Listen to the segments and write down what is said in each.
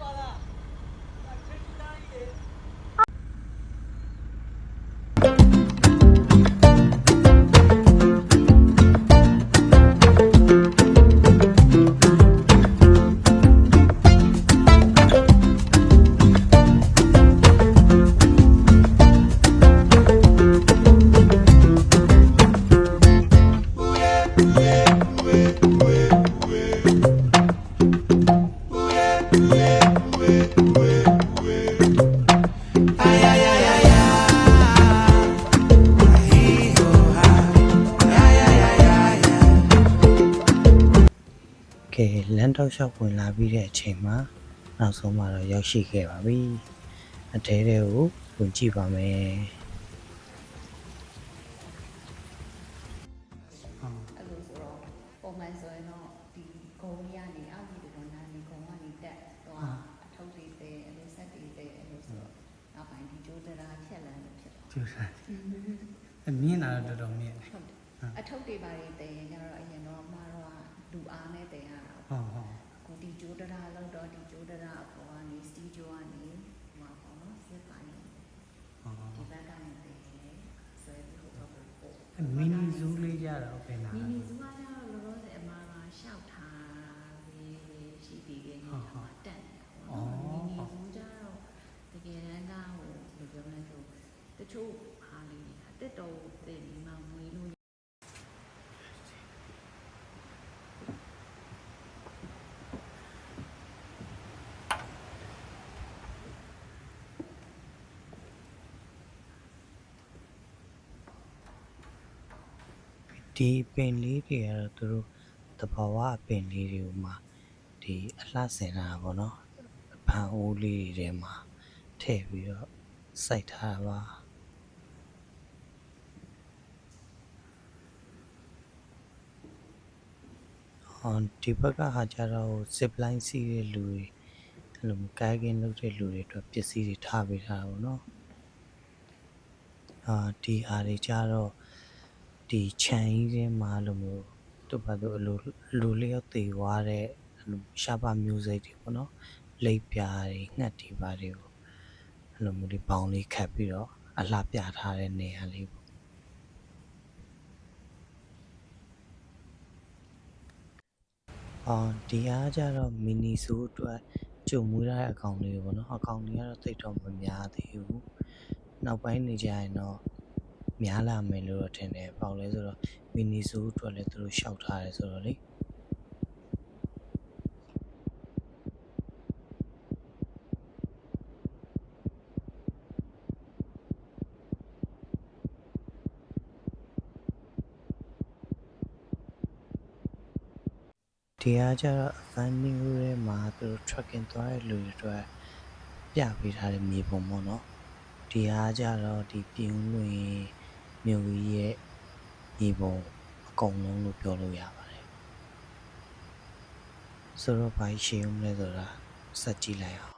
ကဲလ မ်းတောက်လျှောက်ဝင်လာပြီးတဲ့အချိန်မှာနောက်ဆုံးမှာတော့ရောက်ရှိခဲ့ပါပြီအထဲထဲကိုဝင်ကြည့်ပါမယ်အဲ့လိုဆိုတော့ပုံမှန်ဆိုရင်တော့ဒီဂုံကြီးကနေအောက်ကြီးကတော့နာနေဂုံကနေတက်တော့အထုပ်တွေတဲအဲ့လိုဆက်တွေတဲအဲ့လိုဆိုတော့နောက်ပိုင်းဒီဂျိုးတရာဖြက်လန်းလို့ဖြစ်သွားကျူစားအမြင်လာတော့တော်တော်မြင်တယ်ဟုတ်တယ်အထုပ်တွေပါတွေတဲရင်ကျတော့အရင်တော့မတော့လူအားနဲ့တဲရတာ ဟုတ်ဟုတ်ကိုဒီဂျိုးတရာလောက်တော့ဒီဂျိုးတရာအပေါ်ကနေစတီဂျိုကနေဟမှာပေါ့နော်စစ်ပိုင်းဟုတ်ဒီဘက်ကနေတဲတယ်ဆွဲပြီးဟိုဘက်ကိုပို့အမီနီဇူးလေးကြတော့ပဲလားမီနီဇူကကျတော့လောလောဆယ်အမှားကရှောက်ထားပြီးရှိပြီးတဲ့နေ့ကမှတက်နေတာပေါ့နော်မီနီဇူကျတော့တကယ်တမ်းကဟိုဘယ်လိုပြောမလဲဆိုတချို့ဟာလေးတွေကတက်တော်တင်ပြီးမှမွေးလို့ ဒီပင်လေးတွေကတော့သူတို့တဘာဝအပင်လေးတွေကိုမှဒီအလှဆင်တာပေါ့နော်ဖန်အိုးလေးတွေထဲမှာထည့်ပြီးတော့စိုက်ထားတာပါဟောဒီဘက်ကဟာကြတော့ zip line စီးတဲ့လူတွေအဲ့လိုကိုင်းကင်းလုပ်တဲ့လူတွေအတွက်ပစ္စည်းတွေထားပေးထားတာပေါ့နော်အာဒီအားတွေကြတော့ ဒီခြံကြီးထဲမှာလို့မျိုးသူ့ဘာသူအလိုလူလျောက်တည်သွားတဲ့အဲ့လိုရှားပါမျိုးစိတ်တွေပေါ့နော်လိပ်ပြားတွေငှက်တွေပါတွေကိုအဲ့လိုမျိုးဒီပေါင်းလေးခတ်ပြီးတော့အလှပြထားတဲ့နေရာလေးပေါ့အော်ဒီအားကြတော့မီနီဆိုအတွက်ကြုံမွေးရတဲ့အကောင်လေးပေါ့နော်အကောင်လေးကတော့တိတ်တော့မများသေးဘူးနောက်ပိုင်းနေကြရင်တော့ များလာမယ်လို့တော့ထင်တယ်ပေါ့လဲဆိုတော့မီနီဆိုးအတွက်လည်းသူတို့ရှောက်ထားတယ်ဆိုတော့လေဒီအားကျတော့ funding ထဲမှာသူတို့ tracking သွားတဲ့လူတွေအတွက်ပြပေးထားတဲ့မြေပုံပေါ့နော်ဒီအားကြတော့ဒီပြင်းလွင် မြို့ကြီးရဲ့မြေပုံအကုန်လုံးလို့ပြောလို့ရပါတယ်ဆိုတော့ဘာရှင်းဦးမလဲဆိုတာစက်ကြည့်လိုက်အောင်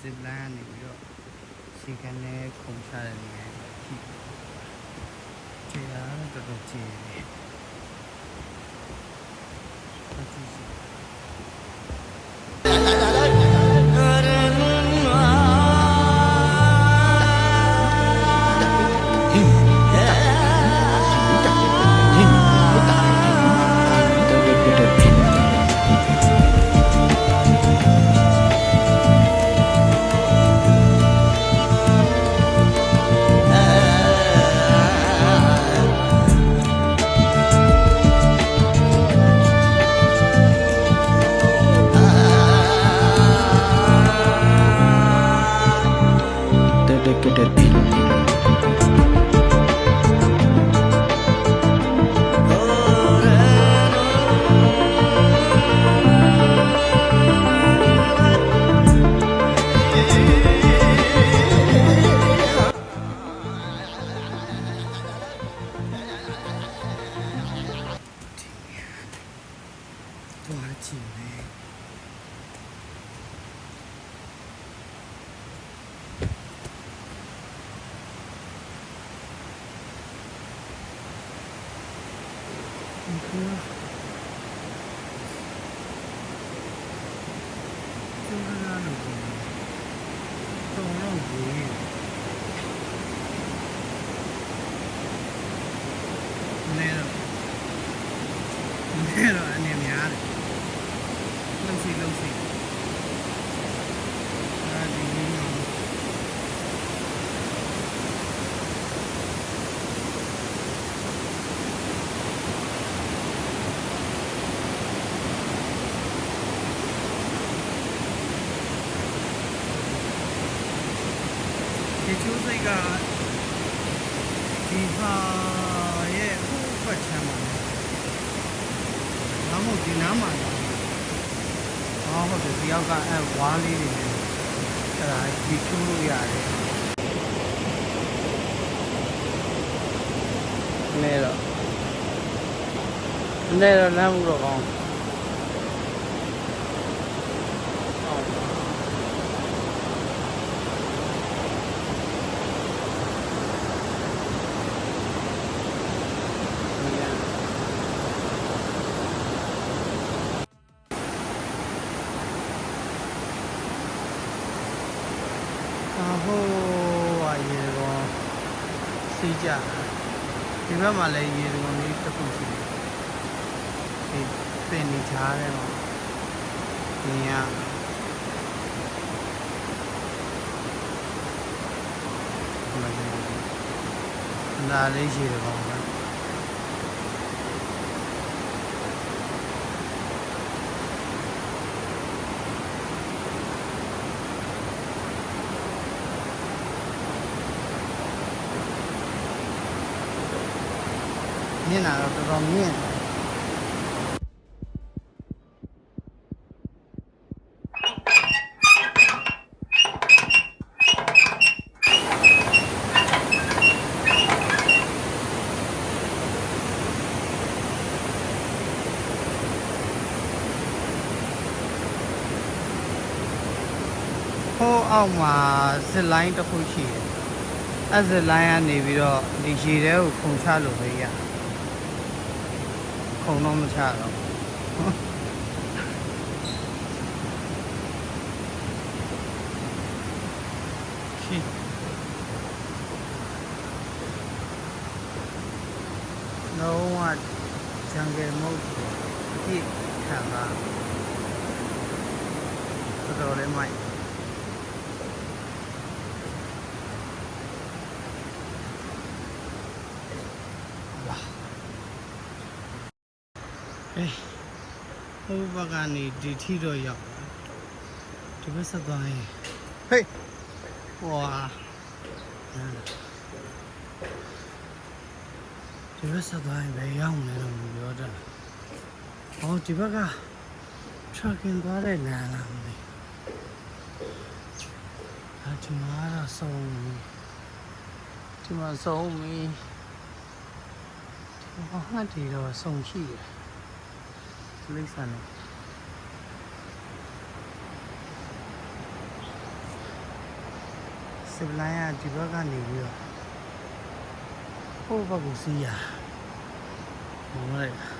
စစ်လန်းနေပြီးတော့စီကနဲ့ခုံချတဲ့နေရာရှိတယ်။ဒါကတော့တော်တော်ကျယ်တယ်။အကြည့် မယ်ဒီကကျိုးရလို့တော့တော့ဘူးနေတော့နေတော့အနေများတယ်လုံစီလုံစီအဲဒီနော် ဒီကျိုးစိတ်ကဒီဟာရဲ့ဟိုဘက်ချမ်းမှာဘာမို့ဒီနားမှာလဲဟောဟုတ်တယ်ဒီယောက်ကအဲဝါးလေးတွေနဲ့အဲ့ဒါဒီကျိုးလို့ရတယ်နဲတော့ နဲတော့လမ်းမှုတော့ကောင်းဟုတ်အာဟိုဟာရေကောစီးကြဒီဘက်မှာလည်းရေကောလေးတစ်ခုရှိတယ် ဒီပင်နေချားတယ်မှာဒီကလာလေးရှိတယ်ကောပဲမြင်လာတော့တော်တော်မြင့် အောက်မှာဇစ်လိုင်းတစ်ခုရှိတယ်အဲ့ဇစ်လိုင်းကနေပြီးတော့ဒီရေထဲကိုခုန်ချလို့ပဲရခုန်တော့မချတော့ရှိလုံးဝဂျန်ဂယ်မုတ်အပြည့်ခံတာတော်တော်လေးမိုက် အေးဟိုဘက်ကနေဒီထီတော့ရောက်ဒီဘက်ဆက်သွားရင်ဟေးဝါဒီဘက်ဆက်သွားရင်ဘယ်ရောက်မလဲတော့မပြောတတ်ဘူးဟောဒီဘက်က trucking သွားတဲ့လမ်းလားမသိအဒီမှာတော့ဆုံးဒီမှာဆုံးပြီဒီမှာငှက်တွေတော့ဆုံးရှိတယ် လိမ့်ဆန်နေစစ်လိုင်းကဒီဘက်ကနေပြီးတော့ဟိုဘက်ကိုစီးရမမလိုက်တာဒီ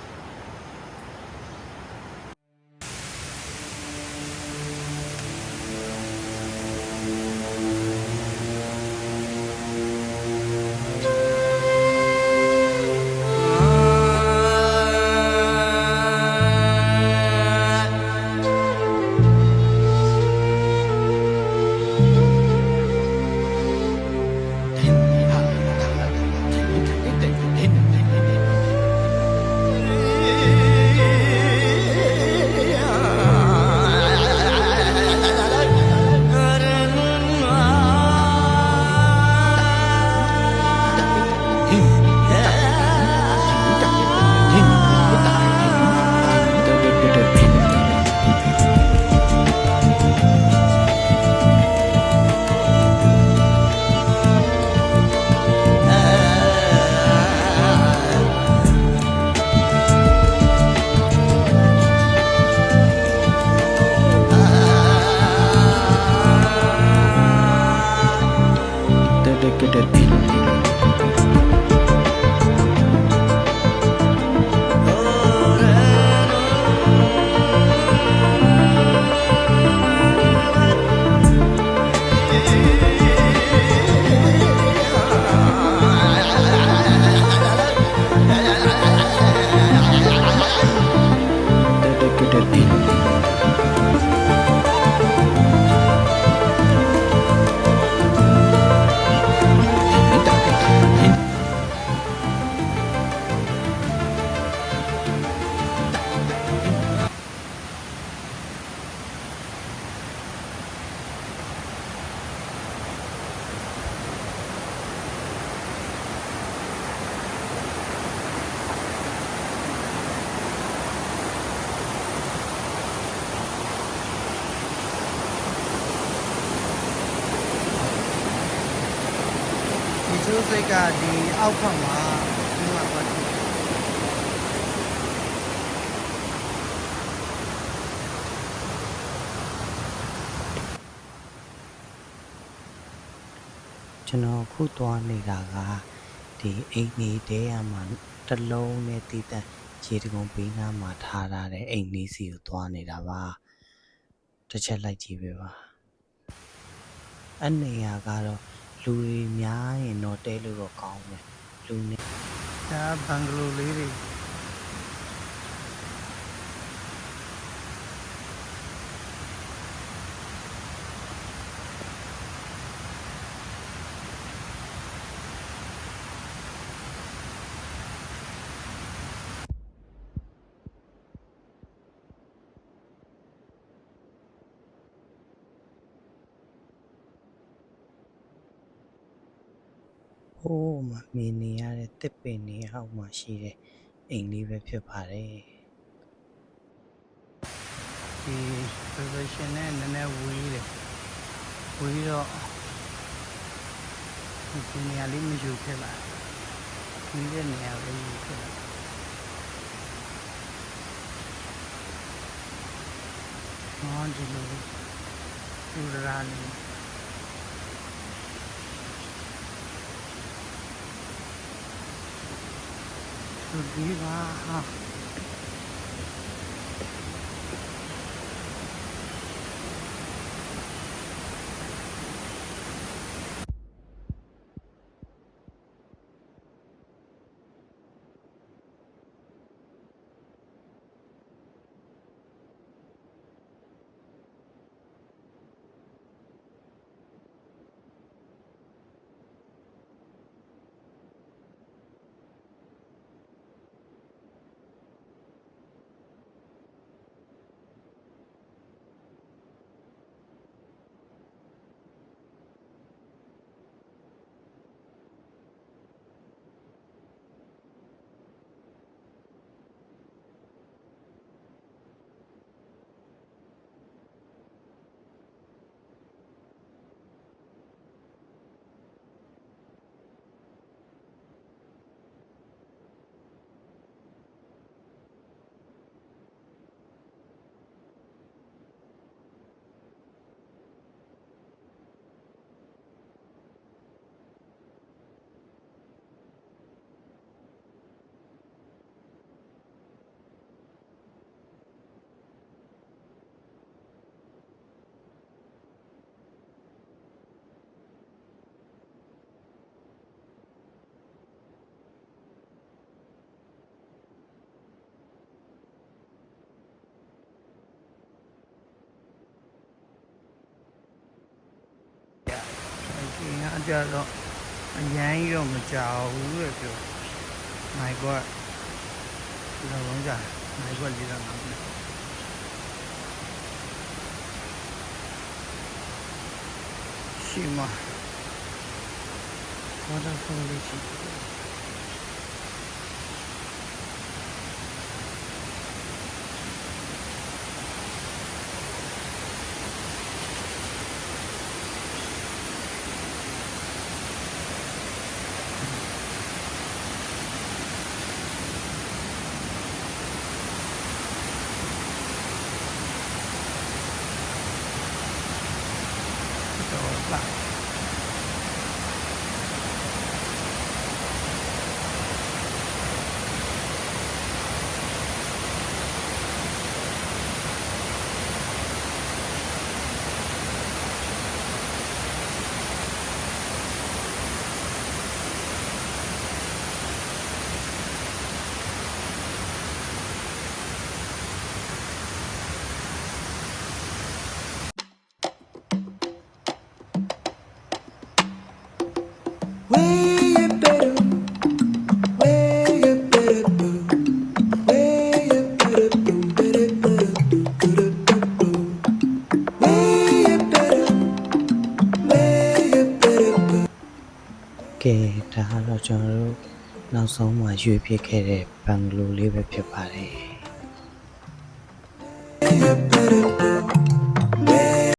ချိုးစိတ်ကဒီအောက်ဖက်မှာဒီမှာပတ်တယ်ကျွန်တော်အခုသွားနေတာကဒီအိမ်နေတဲရမှာတစ်လုံးနဲ့တည်တံ့ရေတကုံဘေးနားမှာထားထားတဲ့အိမ်လေးစီကိုသွားနေတာပါတစ်ချက်လိုက်ကြည့်ပေးပါအဲ့နေရာကတော့ လူတွေများရင်တော့တဲလို့တော့ကောင်းတယ်လူနေဒါဘန်ဂလိုလေးတွေ မှာမြင်နေရတဲ့တစ်ပင်တွေအောက်မှာရှိတဲ့အိမ်လေးပဲဖြစ်ပါတယ်ဒီ profession နဲ့နည်းနည်းဝေးတယ်ဝေးတော့ဒီနေရာလေးမယူဖြစ်လာဒီတဲ့နေရာလေးယူဖြစ်လာဟောဒီလိုဒီရာလေး သူဒီပါဟာ ကြတော့အရန်ကြီးတော့မကြောက်ဘူးလေပြောနိုင်ကွက်ဒီလိုလုံးကြနိုင်ကွက် ကျွန်တော်တို့နောက်ဆုံးမှရွေးပြစ်ခဲ့တဲ့ဘန်ဂလိုလေးပဲဖြစ်ပါတယ်